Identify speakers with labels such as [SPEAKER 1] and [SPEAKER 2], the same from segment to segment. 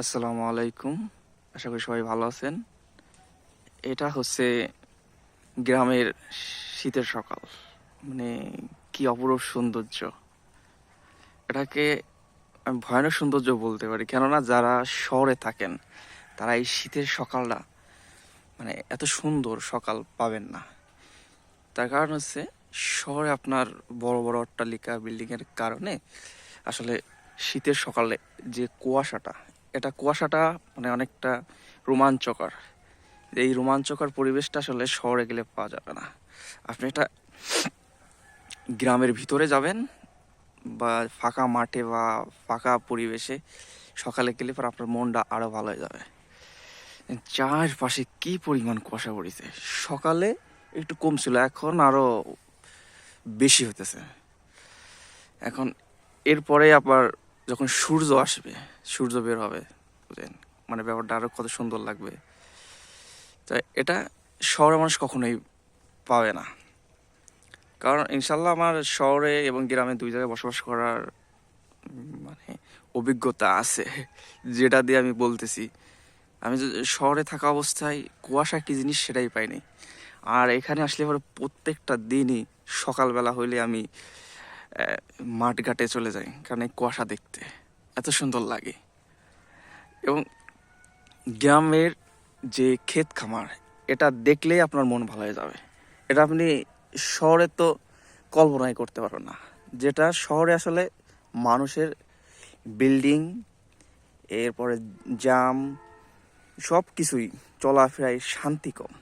[SPEAKER 1] আসসালামু আলাইকুম। আশা করি সবাই ভালো আছেন। এটা হচ্ছে গ্রামের শীতের সকাল। মানে কি অপরূপ সৌন্দর্য। এটাকে আমি ভয়ানক সৌন্দর্য বলতে পারি। কেননা যারা শহরে থাকেন, তারা এই শীতের সকালটা মানে এত সুন্দর সকাল পাবেন না। তার কারণ হচ্ছে শহরে আপনার বড় বড় অট্টালিকা, বিল্ডিংয়ের কারণে আসলে শীতের সকালে যে কুয়াশাটা এটা কুয়াশাটা মানে অনেকটা রোমাঞ্চকর। এই রোমাঞ্চকর পরিবেশটা আসলে শহরে গেলে পাওয়া যাবে না। আপনি এটা গ্রামের ভিতরে যাবেন বা ফাঁকা মাঠে বা ফাঁকা পরিবেশে সকালে গেলে পর আপনার মনটা আরও ভালো হয়ে যাবে। চারপাশে কি পরিমাণ কুয়াশা পড়েছে? সকালে একটু কম ছিল এখন আরও বেশি হতেছে এখন এরপরে আবার যখন সূর্য আসবে, সূর্য বের হবে, বুঝলেন? মানে ব্যাপারটা আরও কত সুন্দর লাগবে। তাই এটা শহরের মানুষ কখনোই পাবে না। কারণ ইনশাল্লাহ আমার শহরে এবং গ্রামে দুই জায়গায় বসবাস করার মানে অভিজ্ঞতা আছে, যেটা দিয়ে আমি বলতেছি। আমি শহরে থাকা অবস্থায় কুয়াশা কি জিনিস সেটাই পাইনি। আর এখানে আসলে পরে প্রত্যেকটা দিনই সকালবেলা হইলে আমি আহ, মাঠ ঘাটে চলে যাই কারণ এই কুয়াশা দেখতে এত সুন্দর লাগে। এবং গ্রামের যে ক্ষেত খামার এটা দেখলেই আপনার মন ভালো হয়ে যাবে। এটা আপনি শহরে তো কল্পনাই করতে পারবেন না। যেটা শহরে আসলে মানুষের বিল্ডিং এরপরে জাম সব কিছুই চলাফেরায় শান্তি কম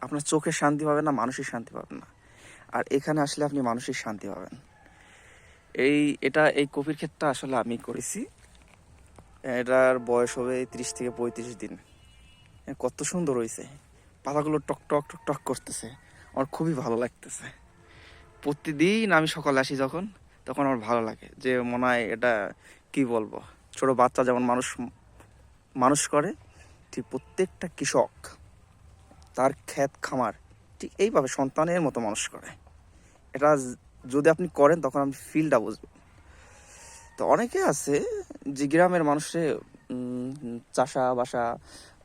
[SPEAKER 1] আপনার চোখে শান্তি পাবেন না মানসিক শান্তি পাবেন না। আর এখানে আসলে আপনি মানসিক শান্তি পাবেন। এই, এটা, এই কপির ক্ষেতটা আসলে আমি করেছি। এটার বয়স হবে ত্রিশ থেকে পঁয়ত্রিশ দিন। কত সুন্দর হয়েছে পাতাগুলো টক টক টক টক করতেছে। আমার খুবই ভালো লাগতেছে। প্রতিদিন আমি সকালে আসি যখন, তখন আমার ভালো লাগে। যে মনে হয় এটা কি বলব? ছোট বাচ্চা যেমন মানুষ মানুষ করে, ঠিক প্রত্যেকটা কৃষক তার ক্ষেত খামার ঠিক এইভাবে সন্তানের মতো মানুষ করে। এটা যদি আপনি করেন, তখন আপনি ফিলটা বুঝবেন। তো অনেকে আছে যে গ্রামের মানুষে চাষা বাসা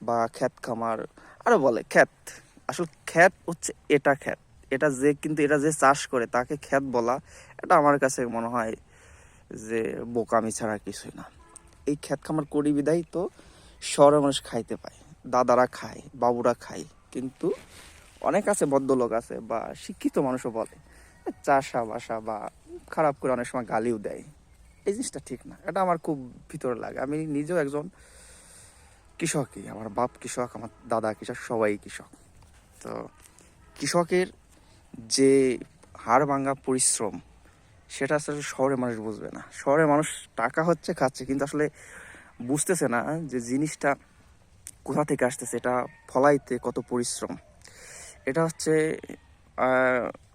[SPEAKER 1] বা ক্ষেত খামার, আরও বলে ক্ষেত। আসলে ক্ষেত হচ্ছে এটা ক্ষেত। এটা যে কিন্তু এটা যে চাষ করে, তাকে ক্ষেত বলা, এটা আমার কাছে মনে হয় যে বোকামি ছাড়া কিছুই না। এই ক্ষেত খামার করি বিদায় তো শহরের মানুষ খাইতে পায়, দাদারা খায়, বাবুরা খায়। কিন্তু অনেক আছে, ভদ্রলোক আছে বা শিক্ষিত মানুষও বলে। চাষা বাসা বা খারাপ করে অনেক সময় গালিও দেয়। এই জিনিসটা ঠিক না। এটা আমার খুব ভিতরে লাগে। আমি নিজেও একজন কৃষকই। আমার বাপ কৃষক, আমার দাদা কৃষক, সবাই কৃষক। তো কৃষকের যে হাড় ভাঙা পরিশ্রম, সেটা আসলে শহরের মানুষ বুঝবে না। শহরের মানুষ টাকা হচ্ছে, খাচ্ছে, কিন্তু আসলে বুঝতেছে না যে জিনিসটা কোথা থেকে আসতেছে, এটা ফলাইতে কত পরিশ্রম। এটা হচ্ছে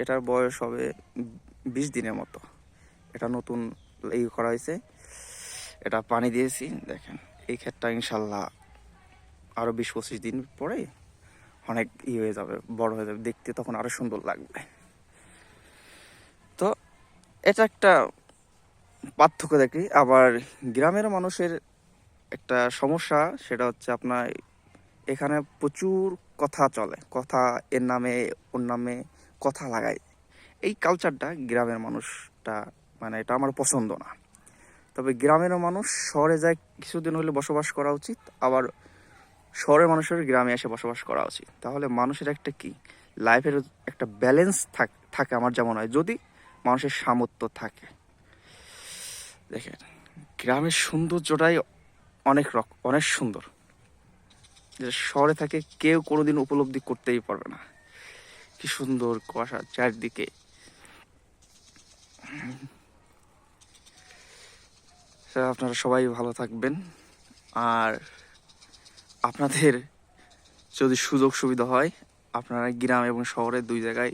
[SPEAKER 1] এটার বয়স হবে বিশ দিনের মতো। এটা নতুন এই করা হয়েছে। এটা পানি দিয়েছি, দেখেন। এই ক্ষেতটা ইনশাল্লাহ আরও বিশ পঁচিশ দিন পরে অনেক ই হয়ে যাবে, বড় হয়ে যাবে। দেখতে তখন আরও সুন্দর লাগবে। তো এটা একটা পার্থক্য দেখি। আবার গ্রামের মানুষের একটা সমস্যা, সেটা হচ্ছে আপনার এখানে প্রচুর কথা চলে। কথা এর নামে, ওর নামে কথা লাগায় এই কালচারটা গ্রামের মানুষটা মানে এটা আমার পছন্দ না। তবে গ্রামের মানুষ শহরে যায়, কিছুদিন হলে বসবাস করা উচিত, আবার শহরের মানুষের গ্রামে এসে বসবাস করা উচিত। তাহলে মানুষের একটা কি? লাইফের একটা ব্যালেন্স থাকে আমার যেমন হয়। যদি মানুষের সামর্থ্য থাকে। দেখেন, গ্রামের সৌন্দর্যটাই অনেক রক, অনেক সুন্দর। যেটা শহরে থাকে, কেউ কোনোদিন উপলব্ধি করতেই পারবে না। কি সুন্দর কুয়াশা চারদিকে। আপনারা সবাই ভালো থাকবেন। আর আপনাদের যদি সুযোগ সুবিধা হয়, আপনারা গ্রাম এবং শহরে দুই জায়গায়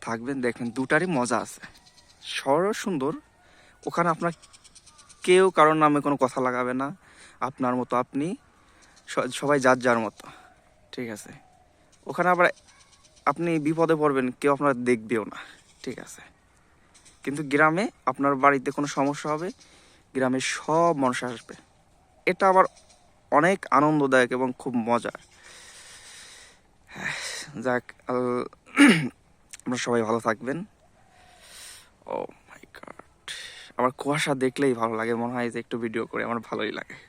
[SPEAKER 1] থাকবেন। দেখবেন দুটারই মজা আছে। শহরও সুন্দর, ওখানে আপনার কেউ কারোর নামে কোনো কথা লাগাবে না। আপনার মতো আপনি সবাই যার যার মতো। ঠিক আছে? ওখানে আবার আপনি বিপদে পড়বেন, কেউ আপনার দেখবেও না। ঠিক আছে? কিন্তু গ্রামে আপনার বাড়িতে কোনো সমস্যা হবে গ্রামে সব মানুষ আসবে। এটা আবার অনেক আনন্দদায়ক এবং খুব মজার। যাক, আল- আপনারা সবাই ভালো থাকবেন। ও মাই গড আমার কুয়াশা দেখলেই ভালো লাগে, মনে হয় যে একটু ভিডিও করে, আমার ভালোই লাগে।